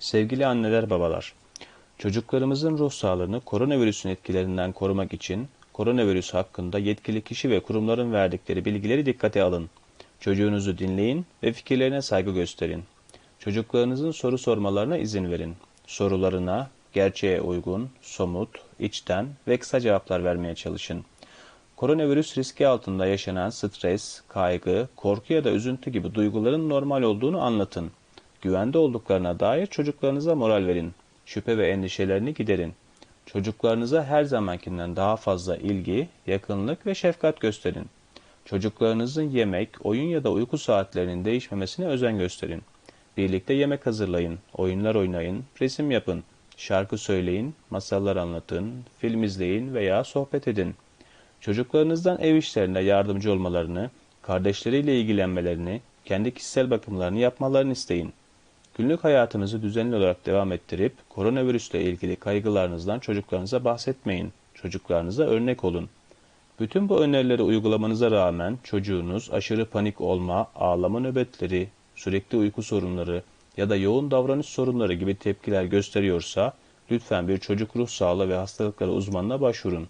Sevgili anneler babalar, çocuklarımızın ruh sağlığını koronavirüsün etkilerinden korumak için koronavirüs hakkında yetkili kişi ve kurumların verdikleri bilgileri dikkate alın. Çocuğunuzu dinleyin ve fikirlerine saygı gösterin. Çocuklarınızın soru sormalarına izin verin. Sorularına gerçeğe uygun, somut, içten ve kısa cevaplar vermeye çalışın. Koronavirüs riski altında yaşanan stres, kaygı, korku ya da üzüntü gibi duyguların normal olduğunu anlatın. Güvende olduklarına dair çocuklarınıza moral verin. Şüphe ve endişelerini giderin. Çocuklarınıza her zamankinden daha fazla ilgi, yakınlık ve şefkat gösterin. Çocuklarınızın yemek, oyun ya da uyku saatlerinin değişmemesine özen gösterin. Birlikte yemek hazırlayın, oyunlar oynayın, resim yapın, şarkı söyleyin, masallar anlatın, film izleyin veya sohbet edin. Çocuklarınızdan ev işlerinde yardımcı olmalarını, kardeşleriyle ilgilenmelerini, kendi kişisel bakımlarını yapmalarını isteyin. Günlük hayatınızı düzenli olarak devam ettirip koronavirüsle ilgili kaygılarınızdan çocuklarınıza bahsetmeyin. Çocuklarınıza örnek olun. Bütün bu önerileri uygulamanıza rağmen çocuğunuz aşırı panik olma, ağlama nöbetleri, sürekli uyku sorunları ya da yoğun davranış sorunları gibi tepkiler gösteriyorsa lütfen bir çocuk ruh sağlığı ve hastalıkları uzmanına başvurun.